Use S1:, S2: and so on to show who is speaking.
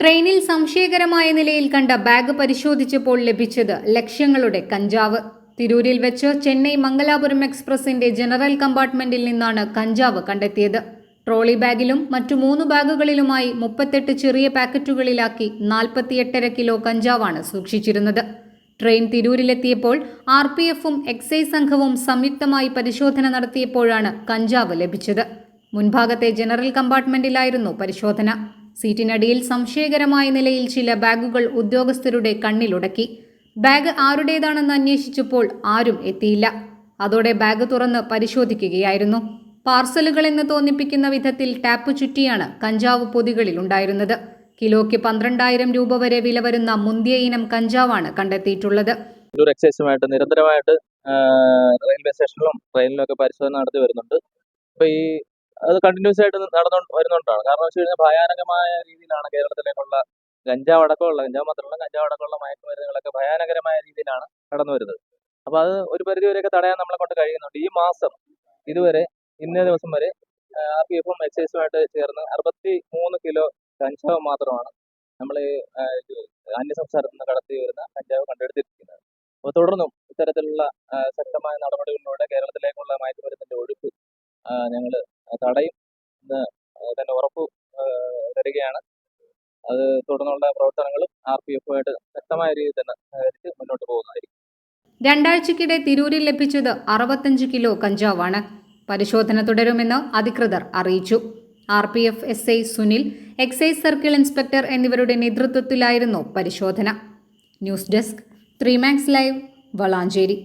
S1: ട്രെയിനിൽ സംശയകരമായ നിലയിൽ കണ്ട ബാഗ് പരിശോധിച്ചപ്പോൾ ലഭിച്ചത് ലക്ഷ്യങ്ങളുടെ കഞ്ചാവ്. തിരൂരിൽ വെച്ച് ചെന്നൈ മംഗലാപുരം എക്സ്പ്രസിന്റെ ജനറൽ കമ്പാർട്ട്മെന്റിൽ നിന്നാണ് കഞ്ചാവ് കണ്ടെത്തിയത്. ട്രോളി ബാഗിലും മറ്റു മൂന്ന് ബാഗുകളിലുമായി മുപ്പത്തെട്ട് ചെറിയ പാക്കറ്റുകളിലാക്കി നാൽപ്പത്തിയെട്ടര കിലോ കഞ്ചാവാണ് സൂക്ഷിച്ചിരുന്നത്. ട്രെയിൻ തിരൂരിലെത്തിയപ്പോൾ ആർ പി എഫും എക്സൈസ് സംഘവും സംയുക്തമായി പരിശോധന നടത്തിയപ്പോഴാണ് കഞ്ചാവ് ലഭിച്ചത്. മുൻഭാഗത്തെ ജനറൽ കമ്പാർട്ട്മെന്റിലായിരുന്നു പരിശോധന. സീറ്റിനടിയിൽ സംശയകരമായ നിലയിൽ ചില ബാഗുകൾ ഉദ്യോഗസ്ഥരുടെ കണ്ണിലുടക്കി. ബാഗ് ആരുടേതാണെന്ന് അന്വേഷിച്ചപ്പോൾ ആരും എത്തിയില്ല. അതോടെ ബാഗ് തുറന്ന് പരിശോധിക്കുകയായിരുന്നു. പാർസലുകൾ എന്ന് തോന്നിപ്പിക്കുന്ന വിധത്തിൽ ടാപ്പ് ചുറ്റിയാണ് കഞ്ചാവ് പൊതികളിൽ ഉണ്ടായിരുന്നത്. കിലോയ്ക്ക് പന്ത്രണ്ടായിരം രൂപ വരെ വില വരുന്ന മുന്തിയ ഇനം കഞ്ചാവാണ് കണ്ടെത്തിയിട്ടുള്ളത്.
S2: എക്സൈസുമായിട്ട് നിരന്തരമായിട്ട് റെയിൽവേ സ്റ്റേഷനിലും ട്രെയിനിലും ഒക്കെ പരിശോധന നടത്തി വരുന്നുണ്ട്. അപ്പൊ ഈ അത് കണ്ടിന്യൂസ് ആയിട്ട് നടന്നു വരുന്നുണ്ടാണ്. കാരണം വെച്ച് കഴിഞ്ഞാൽ ഭയാനകമായ രീതിയിലാണ് കേരളത്തിലേക്കുള്ള ഗഞ്ചാവ് അടക്കമുള്ള ഗഞ്ചാവ് മാത്രമല്ല കഞ്ചാവ് അടക്കമുള്ള മയക്കുമരുന്നുകളൊക്കെ ഭയാനകരമായ രീതിയിലാണ് കടന്നു വരുന്നത്. അപ്പൊ അത് ഒരു പരിധി വരെയൊക്കെ തടയാൻ നമ്മളെ കൊണ്ട് കഴിയുന്നുണ്ട്. ഈ മാസം ഇതുവരെ ഇന്നേ ദിവസം വരെ ആർ പി എഫും എക്സൈസുമായിട്ട് ചേർന്ന് അറുപത്തി മൂന്ന് കിലോ കഞ്ചാവ് മാത്രമാണ് നമ്മൾ അന്യ സംസ്ഥാനത്ത് നിന്ന് കടത്തി വരുന്ന കഞ്ചാവ് കണ്ടെടുത്തിരിക്കുന്നത്. അപ്പോൾ തുടർന്നും ഇത്തരത്തിലുള്ള ശക്തമായ നടപടികളിലൂടെ കേരളത്തിലേക്കുള്ള മയക്കുമരുന്നിന്റെ ഒഴുക്ക് ഞങ്ങൾ തടയും എന്ന് തന്നെ ഉറപ്പ് തരികയാണ്. അത് തുടർന്നുള്ള പ്രവർത്തനങ്ങളും ആർ പി എഫുമായിട്ട് ശക്തമായ രീതിയിൽ തന്നെ സഹകരിച്ച് മുന്നോട്ട് പോകുന്നതായിരിക്കും.
S1: രണ്ടാഴ്ചക്കിടെ തിരൂരിൽ ലഭിച്ചത് അറുപത്തഞ്ച് കിലോ കഞ്ചാവാണ്. പരിശോധന തുടരുമെന്ന് അധികൃതർ അറിയിച്ചു. R P F S I Sunil excise circle inspector എന്നിവരുടെ നേതൃത്വത്തിലായിരുന്നു പരിശോധന. News desk three max live Valanchery.